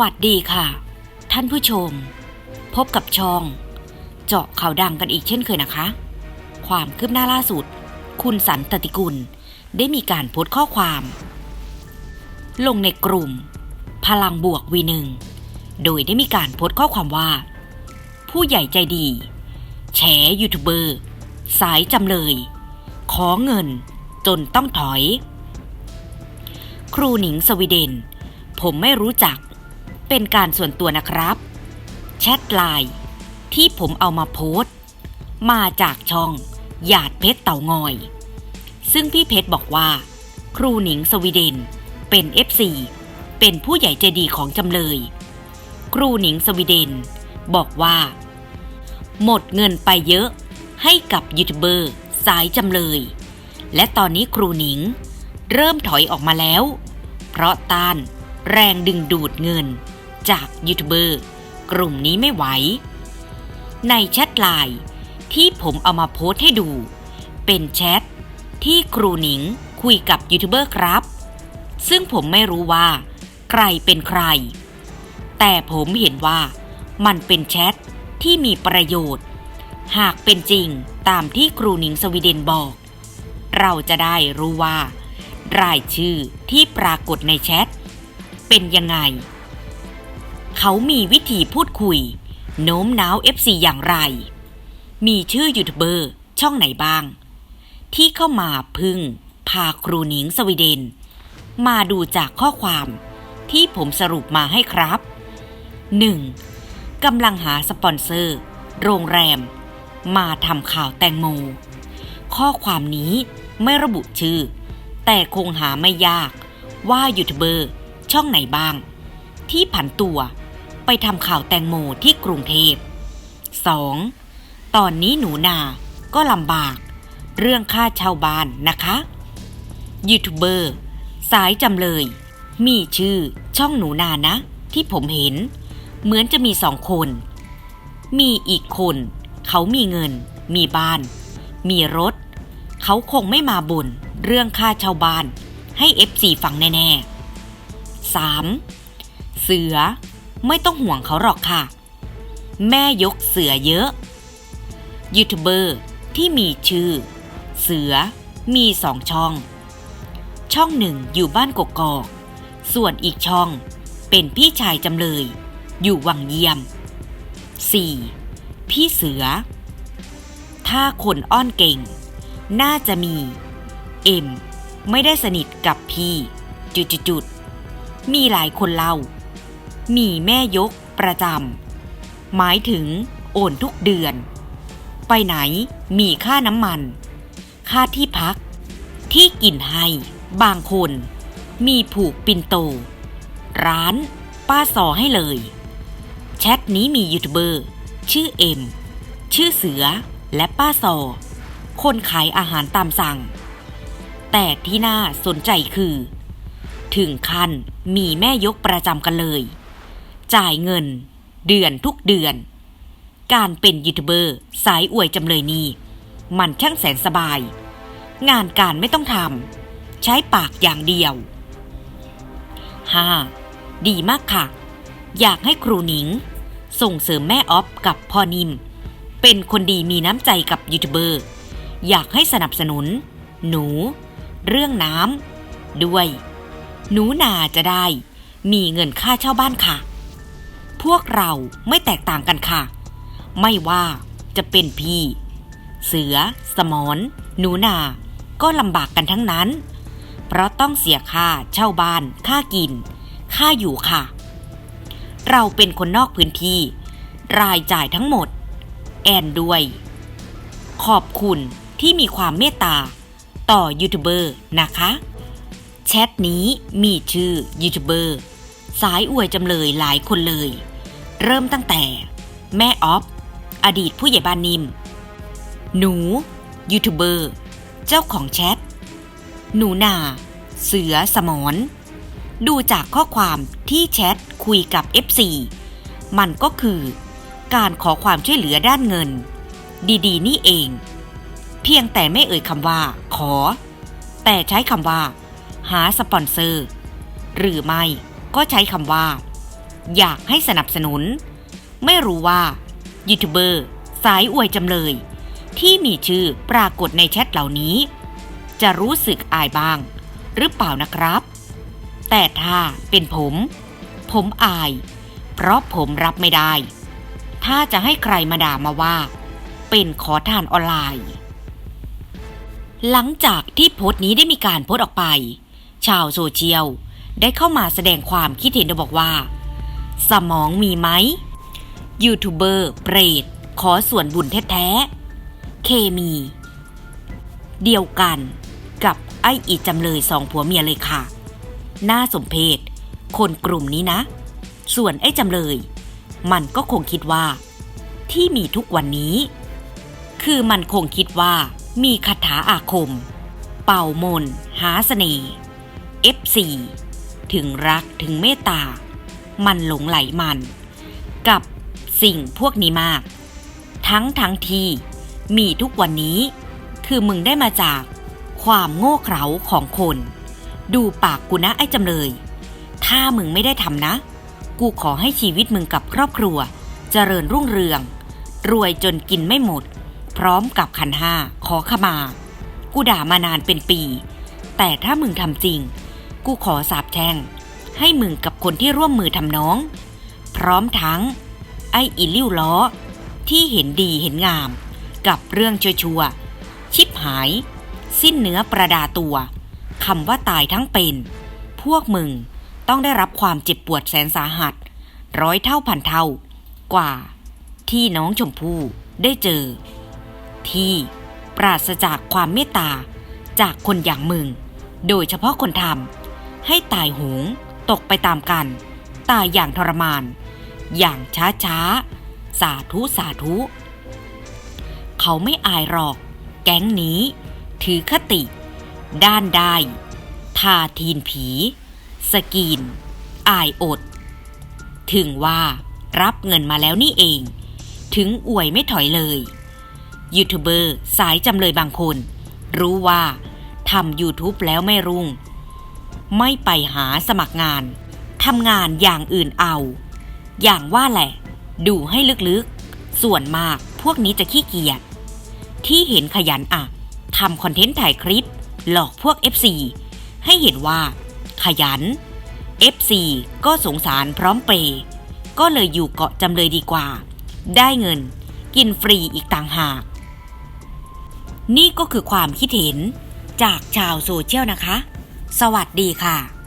วัสดีค่ะ ท่านผู้ชม พบกับช่อง เจาะข่าวดังกันอีกเช่นเคยนะคะ ความคืบหน้าล่าสุด คุณสันตติกุล ได้มีการโพสต์ข้อความ ลงในกลุ่ม พลังบวกวีหนึ่งโดยได้มีการโพสต์ข้อความว่า ผู้ใหญ่ใจดี แฉยูทูบเบอร์ สายจำเลย ขอเงินจนต้องถอย ครูหนิงสวีเดนผมไม่รู้จัก เป็นการส่วนตัวนะครับแชทไลน์ที่ผมเอามาโพสต์มาจากช่องหยาดเพชรเต่างอย ซึ่งพี่เพชรบอกว่า ครูหนิงสวีเดน เป็น FC เป็นผู้ใหญ่ใจดีของจำเลย ครูหนิงสวีเดน บอกว่า หมดเงินไปเยอะให้กับยูทูบเบอร์สายจำเลย และตอนนี้ครูหนิง เริ่มถอยออกมาแล้ว เพราะต้านแรงดึงดูดเงิน จากยูทูบเบอร์กลุ่มนี้ไม่ไหว ในแชทไลน์ที่ผมเอามาโพสต์ให้ดู เป็นแชทที่ครูหนิงคุยกับยูทูบเบอร์ครับ ซึ่งผมไม่รู้ว่า ใครเป็นใคร แต่ผมเห็นว่ามันเป็นแชทที่มีประโยชน์ หากเป็นจริงตามที่ครูหนิงสวีเดนบอก เราจะได้รู้ว่า รายชื่อที่ปรากฏในแชทเป็นยังไง เขามีวิธีพูดคุย โน้มน้าว FC อย่างไร มีชื่อยูทูบเบอร์ช่องไหนบ้าง ที่เข้ามาพึ่ง พาครูหนิงสวีเดน มาดูจากข้อความที่ผมสรุปมาให้ครับ 1. กำลังหาสปอนเซอร์ โรงแรม มาทำข่าวแตงโม ข้อความนี้ไม่ระบุชื่อ แต่คงหาไม่ยากว่ายูทูบเบอร์ช่องไหนบ้าง ที่ผันตัว ไปทำข่าวแตงโมที่กรุงเทพ 2. ตอนนี้หนูนาก็ลำบาก เรื่องค่าเช่าบ้านนะคะยูทูบเบอร์สายจำเลย มีชื่อช่องหนูนานะ ที่ผมเห็น เหมือนจะมีสองคน มีอีกคน เขามีเงิน มีบ้าน มีรถ เขาคงไม่มาบ่นเรื่องค่าเช่าบ้าน ให้ FC ฟังแน่ๆ 3. เสือ ไม่ต้องห่วงเขาหรอกค่ะ แม่ยกเสือเยอะ ยูทูบเบอร์ที่มีชื่อ เสือมีสองช่อง ช่องหนึ่งอยู่บ้านกกอก ส่วนอีกช่องเป็นพี่ชายจำเลย อยู่วังเยี่ยม 4. พี่เสือ ถ้าคนอ้อนเก่ง น่าจะมี เอ็ม ไม่ได้สนิทกับพี่ จุดๆมีหลายคนเล่า มีแม่ยกประจำหมายถึงโอนทุกเดือน ไปไหนมีค่าน้ำมัน ค่าที่พัก ที่กินให้ บางคน มีผูกปินโต ร้าน ป้าซอให้เลย แชทนี้มียูทูบเบอร์ ชื่อเอ็ม ชื่อเสือและป้าซอคนขายอาหารตามสั่ง แต่ที่น่าสนใจคือ ถึงขั้นมีแม่ยกประจำกันเลย จ่ายเงิน เดือนทุกเดือน การเป็นยูทูบเบอร์สายอวยจำเลยนี่มันช่างแสนสบาย งานการไม่ต้องทำใช้ปากอย่างเดียว 5. ดีมากค่ะ อยากให้ครูหนิง ส่งเสริมแม่ออฟกับพ่อนิม เป็นคนดีมีน้ำใจกับยูทูบเบอร์ อยากให้สนับสนุน หนู เรื่องน้ำด้วย หนูนาจะได้ มีเงินค่าเช่าบ้านค่ะ พวกเราไม่แตกต่างกันค่ะ ไม่ว่าจะเป็นพี่ เสือ สมอน หนูนา ก็ลำบากกันทั้งนั้น เพราะต้องเสียค่าเช่าบ้าน ค่ากิน ค่าอยู่ค่ะ เราเป็นคนนอกพื้นที่ รายจ่ายทั้งหมด แอนด้วย ขอบคุณที่มีความเมตตา ต่อยูทูบเบอร์นะคะแชทนี้มีชื่อยูทูบเบอร์สายอวยจำเลยหลายคนเลย เริ่มตั้งแต่ แม่ออฟ อดีตผู้ใหญ่บ้านนิม หนู ยูทูบเบอร์ เจ้าของแชท หนูนา เสือสมอนดูจากข้อความที่แชทคุยกับ FC มันก็คือ การขอความช่วยเหลือด้านเงิน ดีๆ นี่เอง เพียงแต่ไม่เอ่ยคำว่า ขอ แต่ใช้คำว่า หาสปอนเซอร์ หรือไม่ก็ใช้คำว่า อยากให้สนับสนุน ไม่รู้ว่ายูทูบเบอร์สายอวยจำเลย ที่มีชื่อปรากฏในแชทเหล่านี้ จะรู้สึกอายบ้าง หรือเปล่านะครับ แต่ถ้าเป็นผม ผมอาย เพราะผมรับไม่ได้ ถ้าจะให้ใครมาด่ามาว่า เป็นขอทานออนไลน์ หลังจากที่โพสต์นี้ได้มีการโพสต์ออกไป ชาวโซเชียลได้เข้ามาแสดงความคิดเห็นโดยบอกว่า สมองมีไหมยูทูบเบอร์เปรตขอส่วนบุญแท้ๆ เคมี เดียวกันกับไอ้อีจำเลยสองผัวเมียเลยค่ะ น่าสมเพชคนกลุ่มนี้นะ ส่วนไอ้จำเลย มันก็คงคิดว่า ที่มีทุกวันนี้ คือมันคงคิดว่ามีคาถาอาคม เป่ามน หาเสน่ห์ F4 ถึงรักถึงเมตตา มันหลงไหลมัน กับสิ่งพวกนี้มาก ทั้งทั้งที่มีทุกวันนี้ คือมึงได้มาจากความโง่เขลาของคน ดูปากกูนะไอ้จำเลย ถ้ามึงไม่ได้ทำนะ กูขอให้ชีวิตมึงกับครอบครัว เจริญรุ่งเรือง รวยจนกินไม่หมด พร้อมกับขันห้าขอขมา กูด่ามานานเป็นปี แต่ถ้ามึงทำจริง กูขอสาบแช่ง ให้มึงกับคนที่ร่วมมือทำน้อง พร้อมทั้ง ไอ้อีลิ้วล้อ ที่เห็นดีเห็นงาม กับเรื่องชัวๆชิบหาย สิ้นเนื้อประดาตัวคำว่าตายทั้งเป็น พวกมึงต้องได้รับความเจ็บปวดแสนสาหัส ร้อยเท่าพันเท่า กว่า ที่น้องชมพู่ได้เจอ ที่ปราศจากความเมตตาจากคนอย่างมึง โดยเฉพาะคนทำให้ตายโหง ตกไปตามกันตายอย่างทรมาน อย่างช้าช้าๆสาธุสาธุ เขาไม่อายหรอก แก๊งนี้ ถือคติ ด้านได้ทาทีนผี สกีน อายอด ถึงว่ารับเงินมาแล้วนี่เอง ถึงอวยไม่ถอยเลย ยูทูบเบอร์สายจำเลยบางคน รู้ว่าทำ YouTube แล้วไม่รุ่ง ไม่ไปหาสมัครงานทำงานอย่างอื่นเอา อย่างว่าแหละ ดูให้ลึกๆ ส่วนมากพวกนี้จะขี้เกียจที่เห็นขยันอะทำคอนเทนต์ถ่ายคลิป หลอกพวก FC ให้เห็นว่า ขยัน FC ก็สงสารพร้อมเปย์ก็เลยอยู่เกาะจำเลยดีกว่า ได้เงิน กินฟรีอีกต่างหาก นี่ก็คือความคิดเห็นจากชาวโซเชียลนะคะ สวัสดีค่ะ